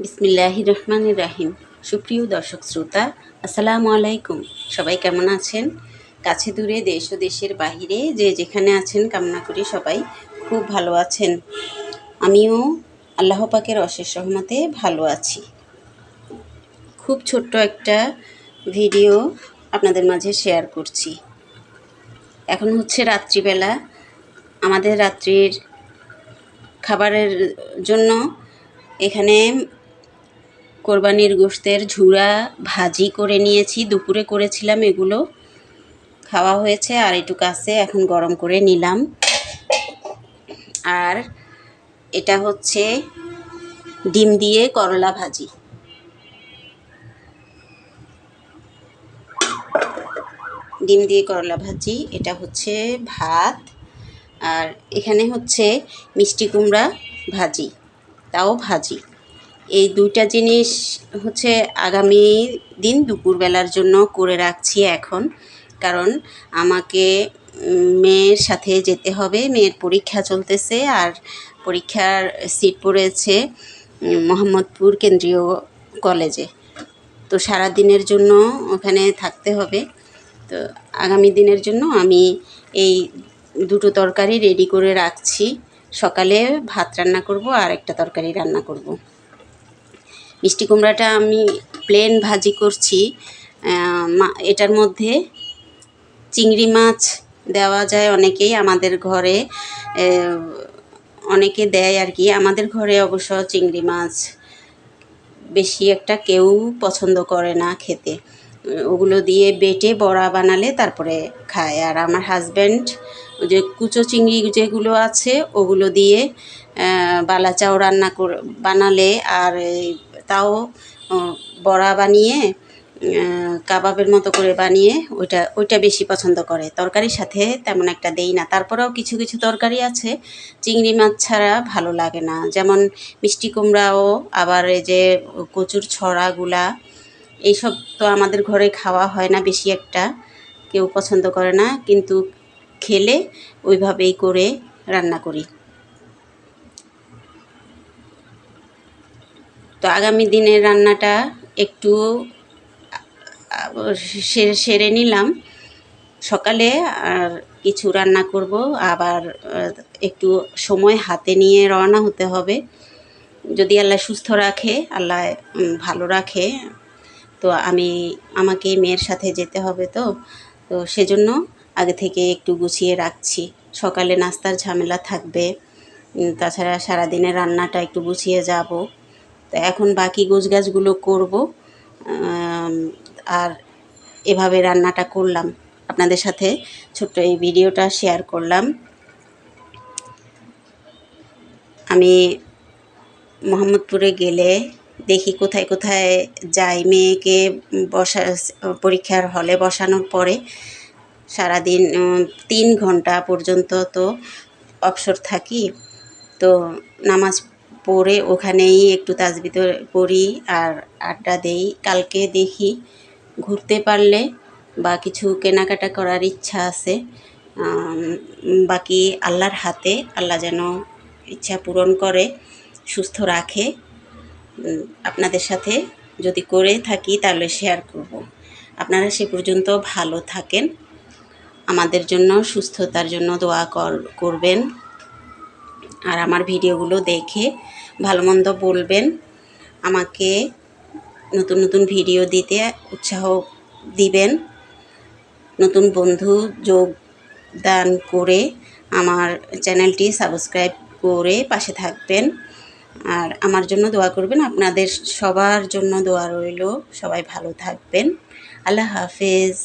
বিসমিল্লাহ রহমান রাহিম। সুপ্রিয় দর্শক শ্রোতা, আসসালামু আলাইকুম। সবাই কেমন আছেন? কাছে দূরে দেশ ও দেশের বাহিরে যে যেখানে আছেন, কামনা করি সবাই খুব ভালো আছেন। আমিও আল্লাহ পাকের অশেষ রহমতে ভালো আছি। খুব ছোট্ট একটা ভিডিও আপনাদের মাঝে শেয়ার করছি। এখন হচ্ছে রাত্রিবেলা। আমাদের রাত্রির খাবারের জন্য এখানে কোরবানির গোস্তের ঝুড়া ভাজি করে নিয়েছি। দুপুরে করেছিলাম এগুলো। খাওয়া হয়েছে আর একটু কাছে এখন গরম করে নিলাম। আর এটা হচ্ছে ডিম দিয়ে করলা ভাজি। ডিম দিয়ে করলা ভাজি, এটা হচ্ছে ভাত। আর এখানে হচ্ছে মিষ্টি কুমড়া ভাজি, তাও ভাজি। এই দুইটা জিনিস হচ্ছে আগামী দিন দুপুরবেলার জন্য করে রাখছি এখন। কারণ আমাকে মেয়ের সাথে যেতে হবে, মেয়ের পরীক্ষা চলতেছে আর পরীক্ষার সিট পড়েছে মোহাম্মদপুর কেন্দ্রীয় কলেজে। তো সারা দিনের জন্য ওখানে থাকতে হবে। তো আগামী দিনের জন্য আমি এই দুটো তরকারি রেডি করে রাখছি। সকালে ভাত রান্না করব আর একটা তরকারি রান্না করব। মিষ্টি কুমড়াটা আমি প্লেন ভাজি করছি। এটার মধ্যে চিংড়ি মাছ দেওয়া যায় অনেকেই আমাদের ঘরে। অনেকে দেয় আর কি। আমাদের ঘরে অবশ্য চিংড়ি মাছ বেশি একটা কেউ পছন্দ করে না খেতে। ওগুলো দিয়ে বেটে বড়া বানালে তারপরে খায়। আর আমার হাজব্যান্ড যে কুচো চিংড়ি যেগুলো আছে, ওগুলো দিয়ে বালা চাও রান্না করে, বানালে আর তাও বড়া বানিয়ে কাবাবের মতো করে বানিয়ে ওইটা ওইটা বেশি পছন্দ করে। তরকারির সাথে তেমন একটা দেই না। তারপরেও কিছু কিছু তরকারি আছে, চিংড়ি মাছ ছাড়া ভালো লাগে না। যেমন মিষ্টি কুমড়াও, আবার এই যে কচুর ছড়াগুলা, এইসব তো আমাদের ঘরে খাওয়া হয় না বেশি একটা। কেউ পছন্দ করে না, কিন্তু খেলে ওইভাবেই করে রান্না করি। তো আগামী দিনের রান্নাটা একটু সেরে নিলাম। সকালে আর কিছু রান্না করব, আবার, একটু সময় হাতে নিয়ে রওনা হতে হবে। যদি আল্লাহ সুস্থ রাখে, আল্লাহ ভালো রাখে, তো আমি, আমাকে মেয়ের সাথে যেতে হবে তো। তো সেজন্য আগে থেকে একটু গুছিয়ে রাখছি। সকালে নাস্তার ঝামেলা থাকবে। তাছাড়া সারাদিনের রান্নাটা একটু গুছিয়ে যাব। তো এখন বাকি গোছ গাছগুলো করব আর এভাবে রান্নাটা করলাম। আপনাদের সাথে ছোট্ট এই ভিডিওটা শেয়ার করলাম। আমি মোহাম্মদপুরে গেলে দেখি কোথায় কোথায় যাই, মেয়েকে বসা, পরীক্ষার হলে বসানোর পরে সারাদিন তিন ঘণ্টা পর্যন্ত তো অবসর থাকি। তো নামাজ পড়ে ওখানেই একটু তাজবিদ পড়ি আর আড্ডা দেই। কালকে দেখি ঘুরতে পারলে বা কিছু কেনাকাটা করার ইচ্ছা আছে। বাকি আল্লাহর হাতে আল্লাহ যেন ইচ্ছা পূরণ করে, সুস্থ রাখে। আপনাদের সাথে যদি করে থাকি তাহলে শেয়ার করব। আপনারা সে পর্যন্ত ভালো থাকেন। আমাদের জন্য সুস্থতার জন্য দোয়া করবেন। আর আমার ভিডিওগুলো দেখে ভালো মন্দ বলবেন। আমাকে নতুন নতুন ভিডিও দিতে উৎসাহ দিবেন। নতুন বন্ধু যোগদান করে আমার চ্যানেলটি সাবস্ক্রাইব করে পাশে থাকবেন। আর আমার জন্য দোয়া করবেন, আপনাদের সবার জন্য দোয়া রইল। সবাই ভালো থাকবেন। আল্লাহ হাফেজ।